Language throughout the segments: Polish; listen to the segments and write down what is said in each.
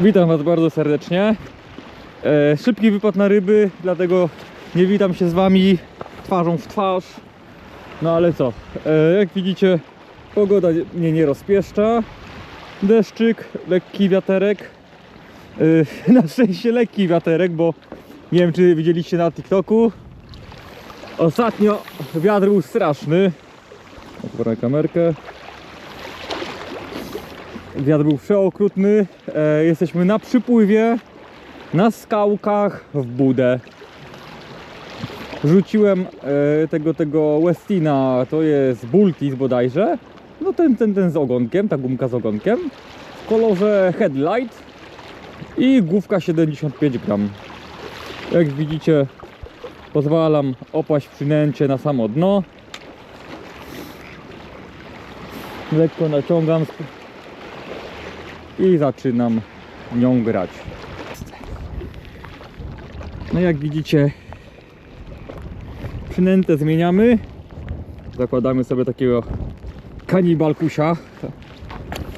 Witam Was bardzo serdecznie. E, szybki wypad na ryby, dlatego nie witam się z Wami twarzą w twarz. No ale co, e, jak widzicie, pogoda mnie nie rozpieszcza. Deszczyk, lekki wiaterek. E, na szczęście lekki wiaterek, bo nie wiem czy widzieliście na TikToku. Ostatnio wiatr był straszny. Otworzę kamerkę. Wiatr był przeokrutny. E, jesteśmy na przypływie, na skałkach, w budę. Rzuciłem e, tego, tego Westina, to jest Bultis bodajże. No ten, ten, ten z ogonkiem, ta gumka z ogonkiem. W kolorze Headlight i główka 75 gram. Jak widzicie, pozwalam opaść przynęcie na samo dno. Lekko naciągam i zaczynam nią grać. No jak widzicie, przynętę zmieniamy. Zakładamy sobie takiego kanibalkusia.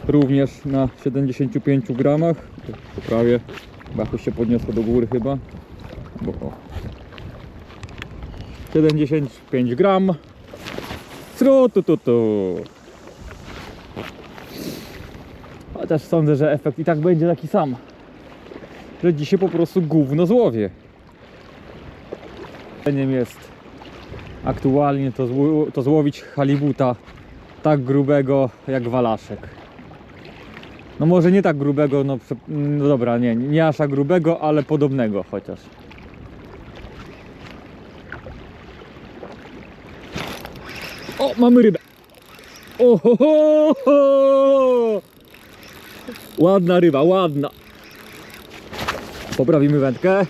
Również na 75 gramach. Poprawię. Bo jakoś się podniosło do góry chyba. Bo o. 75 gram. Tru, tu, tu, tu. Chociaż sądzę, że efekt i tak będzie taki sam. Że dzisiaj po prostu gówno złowię. Zadaniem jest aktualnie to, zło, to złowić halibuta tak grubego jak walaszek. No może nie tak grubego, no, no dobra, nie, nie aż tak grubego, ale podobnego chociaż. O, mamy rybę. O, ho, ho, ho. Ładna ryba, ładna. Poprawimy wędkę.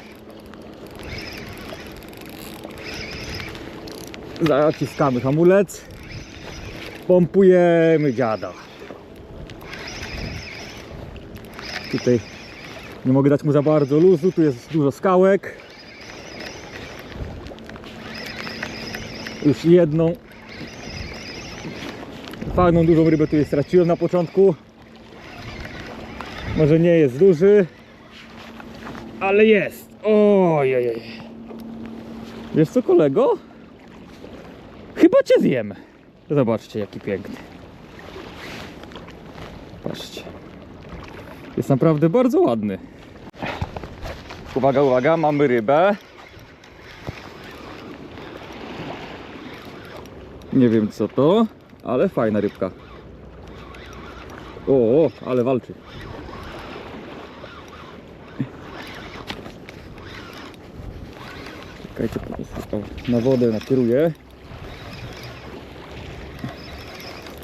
Zaciskamy hamulec. Pompujemy dziada. Tutaj nie mogę dać mu za bardzo luzu, tu jest dużo skałek. Już jedną fajną, dużą rybę tutaj straciłem na początku. Może nie jest duży, ale jest. Ojej. Wiesz co kolego? Chyba cię zjem. Zobaczcie jaki piękny. Patrzcie. Jest naprawdę bardzo ładny. Uwaga, uwaga, mamy rybę. Nie wiem co to, ale fajna rybka. O, o ale walczy. Czekajcie, po prostu na wodę nakieruję.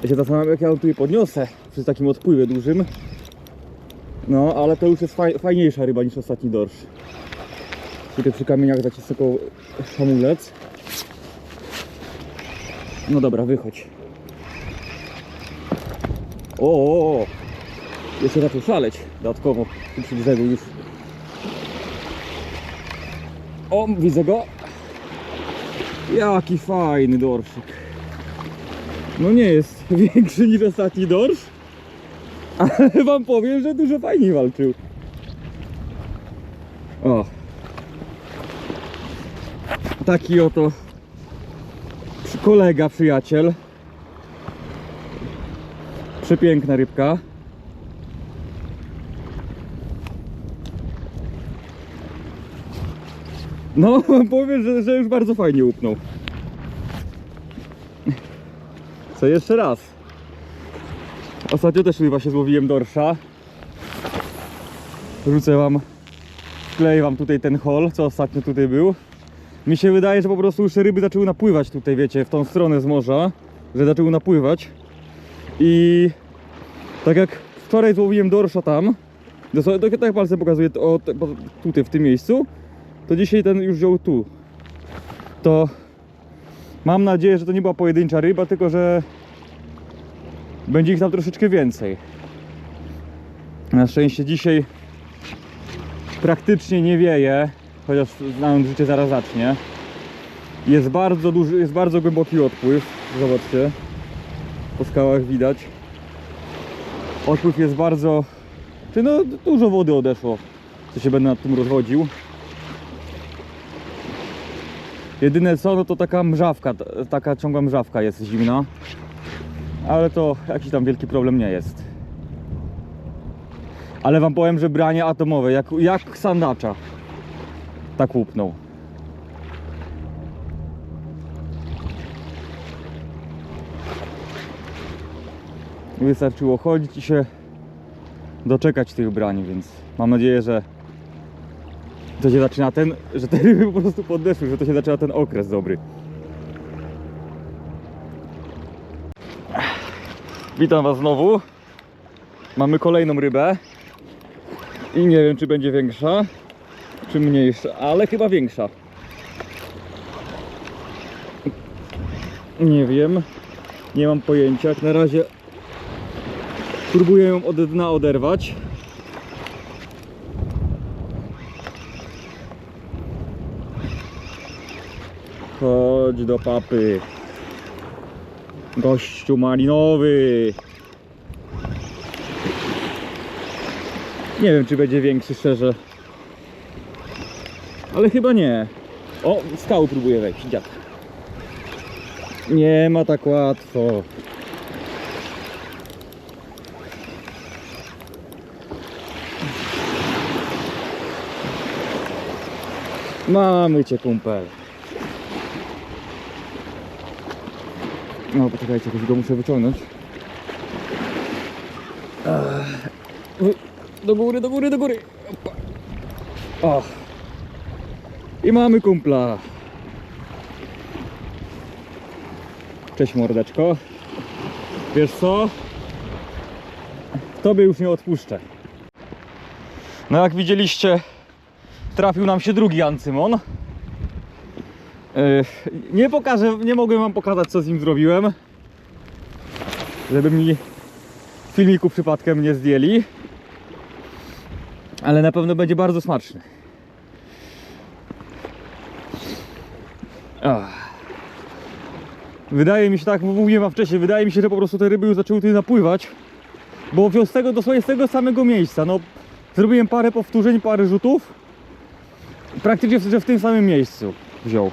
Ja się zastanawiam jak ja ją tutaj podniosę przy takim odpływie dużym. No, ale to już jest faj, fajniejsza ryba niż ostatni dorsz. Tutaj przy kamieniach zacisnę koło hamulec. No dobra, wychodź. O, o, o. Jeszcze zaczął szaleć dodatkowo tu przy brzegu już. O, widzę go. Jaki fajny dorszyk. No nie jest większy niż ostatni dorsz, ale wam powiem, że dużo fajniej walczył. O. Taki oto kolega, przyjaciel. Przepiękna rybka. No, powiem, że, że już bardzo fajnie upnął. Co jeszcze raz? Ostatnio też chyba się złowiłem dorsza. Rzucę wam, wkleję wam tutaj ten hol, co ostatnio tutaj był. Mi się wydaje, że po prostu już ryby zaczęły napływać tutaj, wiecie, w tą stronę z morza. Że zaczęły napływać. I tak jak wczoraj złowiłem dorsza tam, dosłownie tak palcem pokazuję, to, tutaj w tym miejscu, to dzisiaj ten już wziął tu. To mam nadzieję, że to nie była pojedyncza ryba, tylko że będzie ich tam troszeczkę więcej. Na szczęście dzisiaj praktycznie nie wieje, chociaż znając życie zaraz zacznie. Jest bardzo duży, jest bardzo głęboki odpływ. Zobaczcie. Po skałach widać. Odpływ jest bardzo Czy no dużo wody odeszło, co się będę nad tym rozchodził. Jedyne co, no to taka mrzawka, taka ciągła mrzawka jest zimna. Ale to jakiś tam wielki problem nie jest. Ale wam powiem, że branie atomowe, jak, jak sandacza. Tak łupnął. Wystarczyło chodzić i się doczekać tych brań, więc mam nadzieję, że to się zaczyna ten, że te ryby po prostu podeszły, że to się zaczyna ten okres dobry. Witam Was znowu. Mamy kolejną rybę. I nie wiem, czy będzie większa, czy mniejsza, ale chyba większa. Nie wiem. Nie mam pojęcia. Na razie próbuję ją od dna oderwać. Chodź do papy. Gościu malinowy. Nie wiem, czy będzie większy, szczerze. Ale chyba nie. O, skały próbuję wejść, dziad. Nie ma tak łatwo. Mamy cię, kumpel. No, poczekajcie, jakoś go muszę wyciągnąć. Do góry, do góry, do góry. I mamy kumpla. Cześć mordeczko. Wiesz co? Tobie już nie odpuszczę. No jak widzieliście, trafił nam się drugi ancymon. Nie pokażę, nie mogłem wam pokazać co z nim zrobiłem. Żeby mi filmiku przypadkiem nie zdjęli. Ale na pewno będzie bardzo smaczny. Wydaje mi się tak, mówiłem wam wcześniej, wydaje mi się, że po prostu te ryby już zaczęły tutaj napływać. Bo wziął z tego dosłownie z tego samego miejsca. No, zrobiłem parę powtórzeń, parę rzutów. Praktycznie w tym samym miejscu wziął.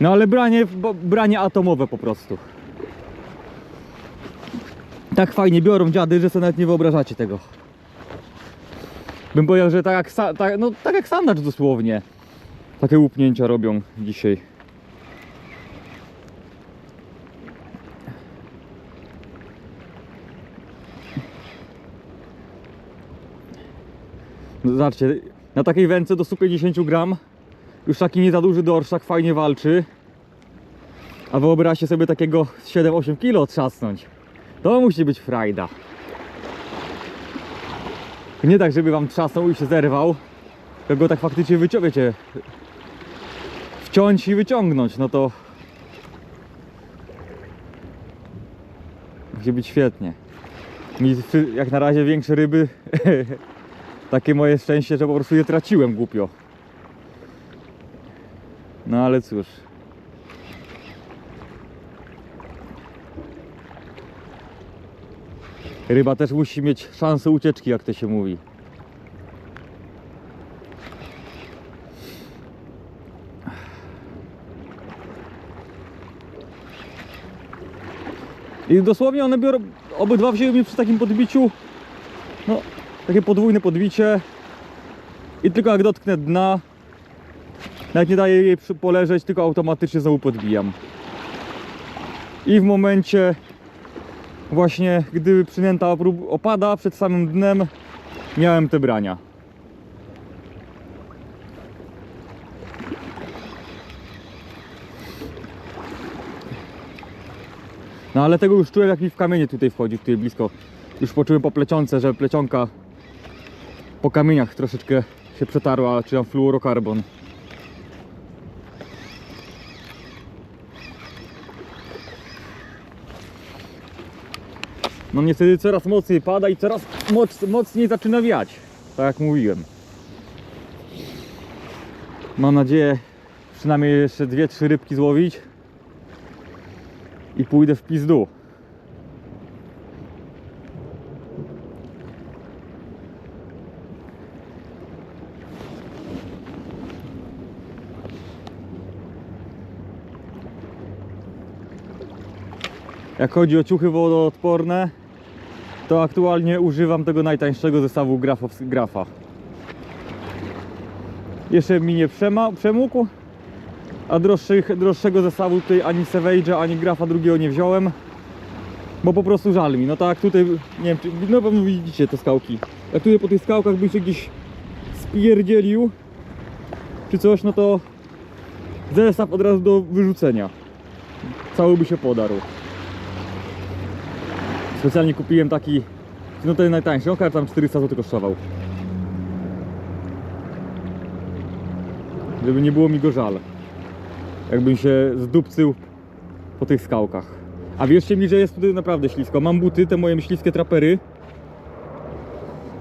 No ale branie, branie atomowe po prostu. Tak fajnie biorą dziady, że sobie nawet nie wyobrażacie tego. Bym powiedział, że tak jak, tak, no, tak jak sandacz dosłownie. Takie łupnięcia robią dzisiaj. No, Zobaczcie, na takiej wędce do 150 gram już taki nie za duży dorszak fajnie walczy. A wyobraźcie sobie takiego z 7-8 kg otrzasnąć. To musi być frajda. Nie tak, żeby wam trzasnął i się zerwał. Tylko tak faktycznie wyciągniecie. Wciąć i wyciągnąć, no to musi być świetnie. Mi jak na razie większe ryby takie moje szczęście, że po prostu je traciłem głupio. No ale cóż. Ryba też musi mieć szansę ucieczki, jak to się mówi. I dosłownie one biorą, obydwa wzięły mnie przy takim podbiciu, no, takie podwójne podbicie i tylko jak dotknę dna, nawet nie daję jej poleżeć, tylko automatycznie znowu podbijam. I w momencie właśnie, gdy przynęta opada przed samym dnem, miałem te brania. No ale tego już czułem jak mi w kamienie tutaj wchodzi, tutaj blisko. Już poczułem po plecionce, że plecionka po kamieniach troszeczkę się przetarła, czy tam fluorokarbon. No niestety coraz mocniej pada i coraz moc, mocniej zaczyna wiać. Tak jak mówiłem. Mam nadzieję przynajmniej jeszcze dwie, trzy rybki złowić i pójdę w pizdu. Jak chodzi o ciuchy wodoodporne, to aktualnie używam tego najtańszego zestawu Grafa. Jeszcze mi nie przemógł, a droższych, droższego zestawu tutaj ani Savage'a, ani Grafa drugiego nie wziąłem, bo po prostu żal mi. No tak, tutaj, nie wiem, czy, no pewno widzicie te skałki. Jak tutaj po tych skałkach by się gdzieś spierdzielił, czy coś, no to zestaw od razu do wyrzucenia. Cały by się podarł. Specjalnie kupiłem taki, no ten najtańszy, chyba tam 400 zł kosztował. Żeby nie było mi go żal. Jakbym się zdupcył po tych skałkach. A wierzcie mi, że jest tutaj naprawdę ślisko. Mam buty, te moje śliskie trapery.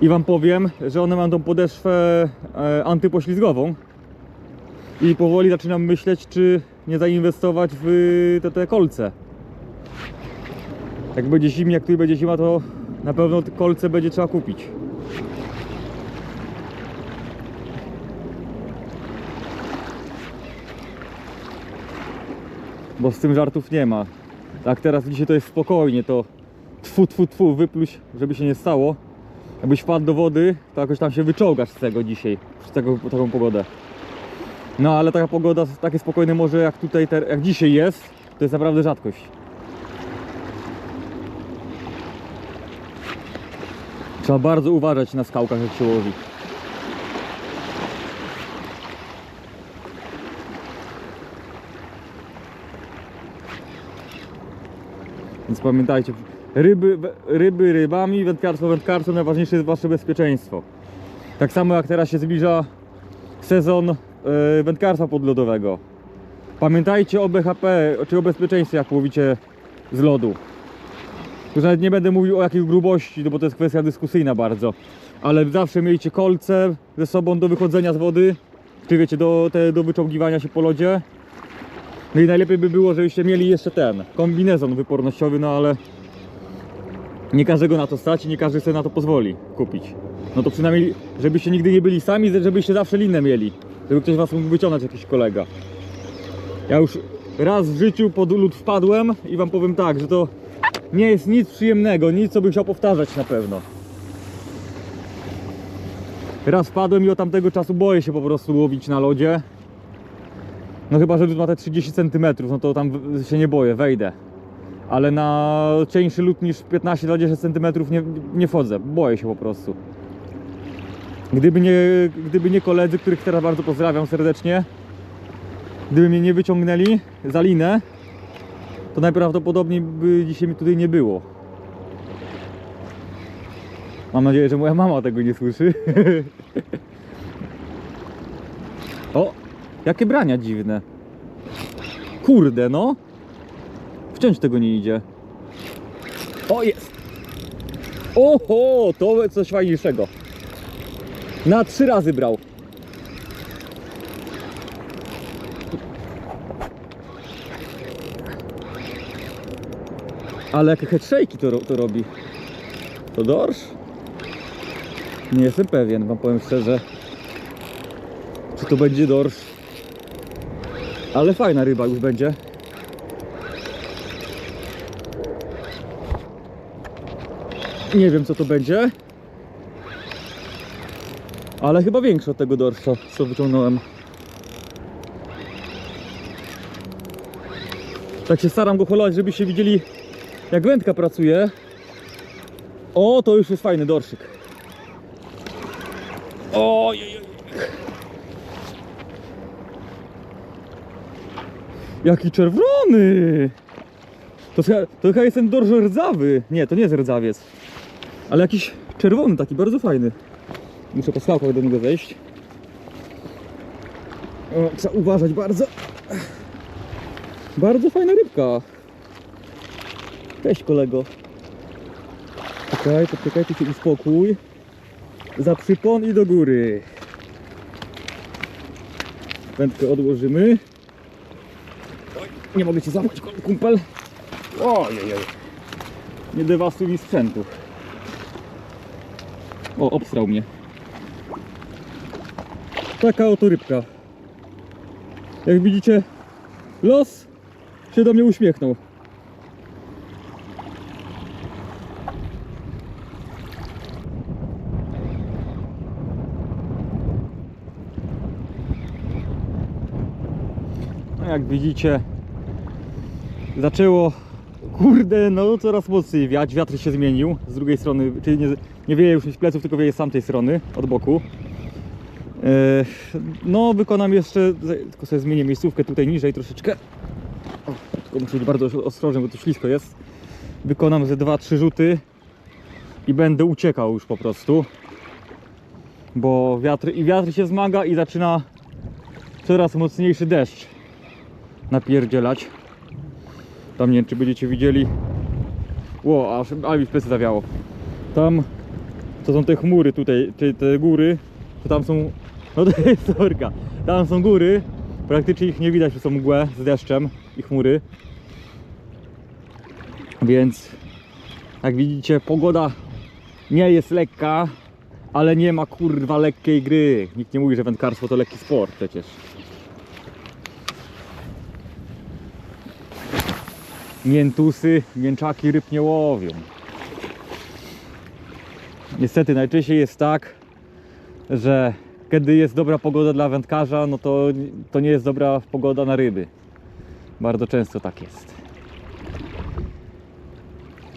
I wam powiem, że one mają tą podeszwę e, antypoślizgową. I powoli zaczynam myśleć, czy nie zainwestować w te, te kolce. Jak będzie zimnie, jak tu będzie zima, to na pewno kolce będzie trzeba kupić. Bo z tym żartów nie ma. Tak teraz dzisiaj to jest spokojnie, to tfu, tfu, tfu, wypluć, żeby się nie stało. Jakbyś wpadł do wody, to jakoś tam się wyczołgasz z tego dzisiaj, przez tego, taką pogodę. No ale taka pogoda, takie spokojne morze jak tutaj, jak dzisiaj jest, to jest naprawdę rzadkość. Trzeba bardzo uważać na skałkach jak się łowi. Więc pamiętajcie, ryby, ryby rybami, wędkarstwo wędkarstwo, najważniejsze jest wasze bezpieczeństwo. Tak samo jak teraz się zbliża sezon e, wędkarstwa podlodowego. Pamiętajcie o BHP, czy o bezpieczeństwie jak łowicie z lodu. Tu nawet nie będę mówił o jakiej grubości, no bo to jest kwestia dyskusyjna bardzo. Ale zawsze miejcie kolce ze sobą do wychodzenia z wody, czy wiecie, do, te, do wyczołgiwania się po lodzie. No i najlepiej by było, żebyście mieli jeszcze ten kombinezon wypornościowy, no ale nie każdego na to stać i nie każdy sobie na to pozwoli kupić. No to przynajmniej, żebyście nigdy nie byli sami, żebyście zawsze linę mieli. Żeby ktoś was mógł wyciągnąć, jakiś kolega. Ja już raz w życiu pod lód wpadłem i wam powiem tak, że to nie jest nic przyjemnego, nic co bym chciał powtarzać na pewno. Raz wpadłem i od tamtego czasu boję się po prostu łowić na lodzie. No chyba, że lód ma te 30 cm, no to tam się nie boję, wejdę. Ale na cieńszy lód niż 15-20 cm nie, nie wchodzę, boję się po prostu. Gdyby nie, gdyby nie koledzy, których teraz bardzo pozdrawiam serdecznie, gdyby mnie nie wyciągnęli za linę, to najprawdopodobniej by dzisiaj mi tutaj nie było. Mam nadzieję, że moja mama tego nie słyszy. o, jakie brania dziwne. Kurde, no. Wciąć tego nie idzie. O, jest. Oho, to coś fajniejszego. Na trzy razy brał. Ale jakie headshake'i to, to robi? To dorsz? Nie jestem pewien, wam powiem szczerze. Czy to będzie dorsz? Ale fajna ryba już będzie. Nie wiem co to będzie. Ale chyba większy od tego dorsza, co wyciągnąłem. Tak się staram go holować, żebyście widzieli jak wędka pracuje. O, to już jest fajny dorszyk. Ojej. Jaki czerwony! To, to chyba jest ten dorsz rdzawy. Nie, to nie jest rdzawiec. Ale jakiś czerwony taki, bardzo fajny. Muszę po skałkach do niego wejść. O, trzeba uważać bardzo. Bardzo fajna rybka. Cześć kolego. Czekaj, poczekaj, tu się uspokój. Za przypon i do góry. Wędkę odłożymy. Nie mogę cię zamknąć, kumpel. Ojej, nie dewastuj mi sprzętu. O, obstrał mnie. Taka oto rybka. Jak widzicie, los się do mnie uśmiechnął. Jak widzicie, zaczęło, kurde, no coraz mocniej wiać, wiatr się zmienił z drugiej strony, czyli nie, nie wieje już z pleców, tylko wieje z tamtej strony, od boku. E, No, wykonam jeszcze, tylko sobie zmienię miejscówkę tutaj niżej troszeczkę. O, tylko muszę być bardzo ostrożny, bo tu ślisko jest. Wykonam ze 2-3 rzuty i będę uciekał już po prostu. Bo wiatr i wiatr się zmaga i zaczyna coraz mocniejszy deszcz napierdzielać. Tam nie wiem, czy będziecie widzieli. Ło, aż, aż mi w plecy zawiało. Tam to są te chmury tutaj, czyli te góry, to tam są, no to jest torka, tam są góry, praktycznie ich nie widać, że są mgłe z deszczem i chmury. Więc jak widzicie, pogoda nie jest lekka, ale nie ma kurwa lekkiej gry. Nikt nie mówi, że wędkarstwo to lekki sport przecież. Miętusy, mięczaki ryb nie łowią. Niestety najczęściej jest tak, że kiedy jest dobra pogoda dla wędkarza, no to, to nie jest dobra pogoda na ryby. Bardzo często tak jest.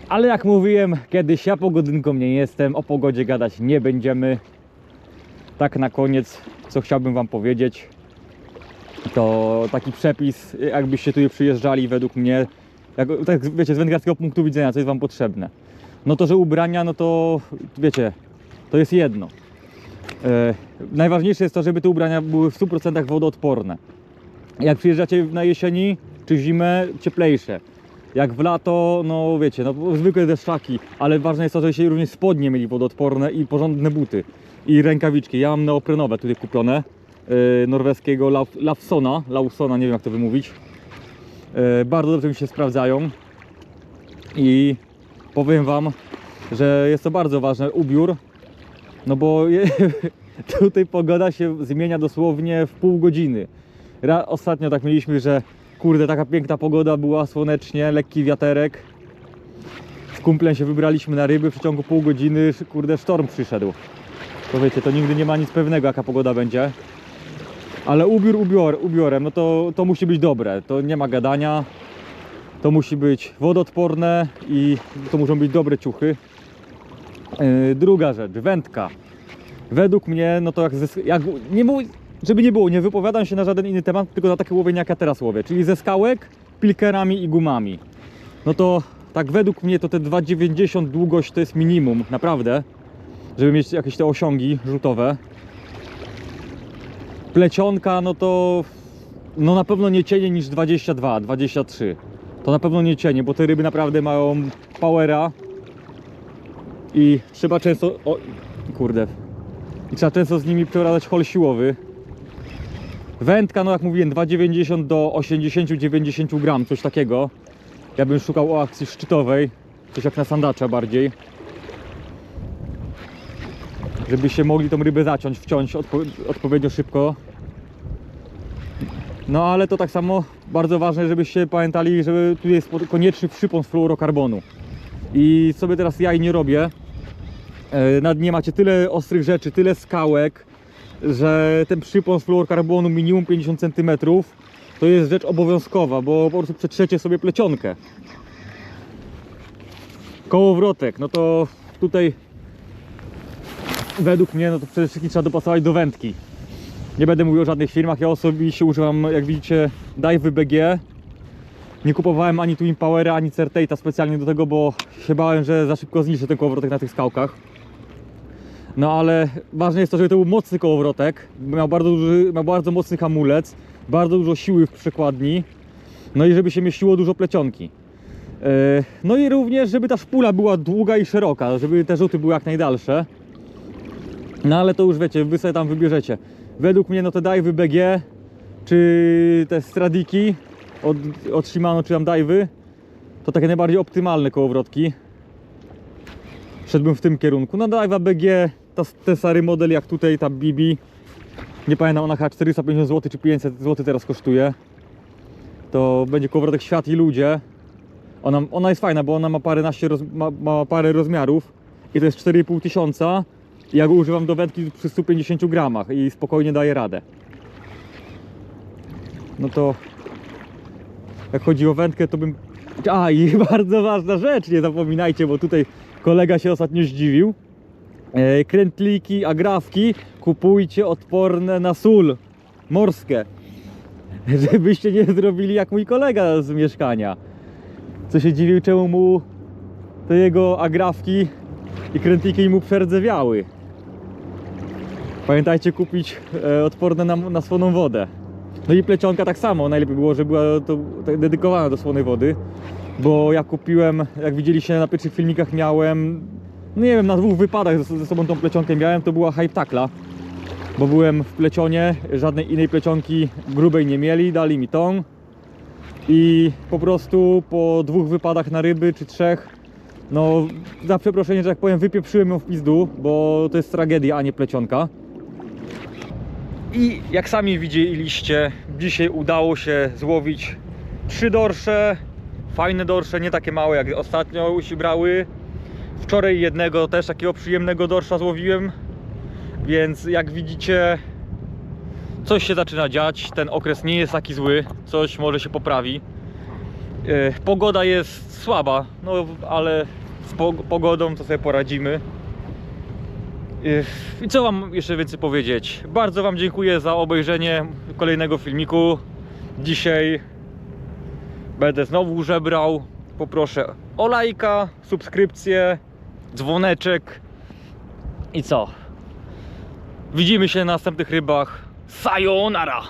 Ale jak mówiłem, kiedyś ja pogodynką nie jestem, o pogodzie gadać nie będziemy. Tak na koniec, co chciałbym Wam powiedzieć, to taki przepis, jakbyście tu przyjeżdżali według mnie, jak, tak wiecie, z wędkarskiego punktu widzenia, co jest Wam potrzebne. No to, że ubrania, no to wiecie, to jest jedno. E, najważniejsze jest to, żeby te ubrania były w 100% wodoodporne. Jak przyjeżdżacie na jesieni czy zimę, cieplejsze. Jak w lato, no wiecie, no zwykłe deszczaki, ale ważne jest to, żebyście również spodnie mieli wodoodporne i porządne buty. I rękawiczki. Ja mam neoprenowe tutaj kupione. e, norweskiego Lauf- Lawsona, Lawsona, nie wiem jak to wymówić. E, bardzo dobrze mi się sprawdzają. I powiem Wam, że jest to bardzo ważny ubiór, no bo je, tutaj pogoda się zmienia dosłownie w pół godziny. Ra, ostatnio tak mieliśmy, że kurde, taka piękna pogoda była, słonecznie, lekki wiaterek. Z kumplem się wybraliśmy na ryby, w przeciągu pół godziny, kurde, sztorm przyszedł. To wiecie, to nigdy nie ma nic pewnego, jaka pogoda będzie. Ale ubiór ubior, ubiorem, no to, to musi być dobre, to nie ma gadania. To musi być wodoodporne i to muszą być dobre ciuchy. Yy, druga rzecz, wędka. Według mnie, no to jak, ze, jak nie żeby nie było, nie wypowiadam się na żaden inny temat, tylko na takie łowienie jak ja teraz łowię, czyli ze skałek, pilkerami i gumami. No to tak według mnie to te 2,90 długość to jest minimum, naprawdę, żeby mieć jakieś te osiągi rzutowe. Plecionka, no to no na pewno nie cienie niż 22, 23. To na pewno nie cienie, bo te ryby naprawdę mają powera i trzeba często, o kurde, i trzeba często z nimi przewracać hol siłowy. Wędka, no jak mówiłem, 2,90 do 80-90 gram, coś takiego. Ja bym szukał o akcji szczytowej, coś jak na sandacza bardziej. Żebyście mogli tą rybę zaciąć, wciąć odpo odpowiednio szybko. No ale to tak samo bardzo ważne, żebyście pamiętali, że tu jest konieczny przypon z fluorokarbonu. I sobie teraz jaj nie robię. E, Na dnie macie tyle ostrych rzeczy, tyle skałek, że ten przypon z fluorokarbonu minimum 50 cm to jest rzecz obowiązkowa, bo po prostu przetrzecie sobie plecionkę. Kołowrotek, no to tutaj według mnie no to przede wszystkim trzeba dopasować do wędki. Nie będę mówił o żadnych firmach, ja osobiście używam, jak widzicie, Dive BG. Nie kupowałem ani Twin Powera, ani Certate'a specjalnie do tego, bo się bałem, że za szybko zniszczę ten kołowrotek na tych skałkach. No ale ważne jest to, żeby to był mocny kołowrotek, miał bardzo, duży, miał bardzo mocny hamulec, bardzo dużo siły w przekładni, no i żeby się mieściło dużo plecionki. E, No i również, żeby ta szpula była długa i szeroka, żeby te rzuty były jak najdalsze. No ale to już wiecie, wy sobie tam wybierzecie. Według mnie no te dive'y BG, czy te Stradiki od, od Shimano, czy tam dive'y, to takie najbardziej optymalne kołowrotki. Szedłbym w tym kierunku. No dive'a BG, ta, ten stary model jak tutaj, ta Bibi. Nie pamiętam, ona chyba 450 zł czy 500 zł teraz kosztuje. To będzie kołowrotek Świat i Ludzie. Ona, ona jest fajna, bo ona ma paręnaście roz, ma, ma parę rozmiarów i to jest 4,5 tysiąca. Ja używam do wędki przy 150 gramach i spokojnie daje radę. No to jak chodzi o wędkę, to bym... A, i bardzo ważna rzecz, nie zapominajcie, bo tutaj kolega się ostatnio zdziwił. E, krętliki, agrafki kupujcie odporne na sól morskie. Żebyście nie zrobili jak mój kolega z mieszkania. Co się dziwił, czemu mu te jego agrafki i krętliki mu przerdzewiały. Pamiętajcie kupić e, odporne na, na słoną wodę. No i plecionka tak samo, najlepiej było, żeby była to dedykowana do słonej wody. Bo ja kupiłem, jak widzieliście na pierwszych filmikach miałem, no nie wiem, na dwóch wypadach ze, ze sobą tą plecionkę miałem, to była Hype Tackla. Bo byłem w plecionie, żadnej innej plecionki grubej nie mieli, dali mi tą. I po prostu po dwóch wypadach na ryby czy trzech, no za przeproszenie, że tak powiem, wypieprzyłem ją w pizdu, bo to jest tragedia, a nie plecionka. I jak sami widzieliście, dzisiaj udało się złowić trzy dorsze, fajne dorsze, nie takie małe jak ostatnio się brały. Wczoraj jednego też takiego przyjemnego dorsza złowiłem, więc jak widzicie, coś się zaczyna dziać. Ten okres nie jest taki zły, coś może się poprawi. E, Pogoda jest słaba, no ale z po- pogodą to sobie poradzimy. I co Wam jeszcze więcej powiedzieć? Bardzo Wam dziękuję za obejrzenie kolejnego filmiku. Dzisiaj będę znowu żebrał. Poproszę o lajka, subskrypcję, dzwoneczek i co? Widzimy się na następnych rybach. Sayonara!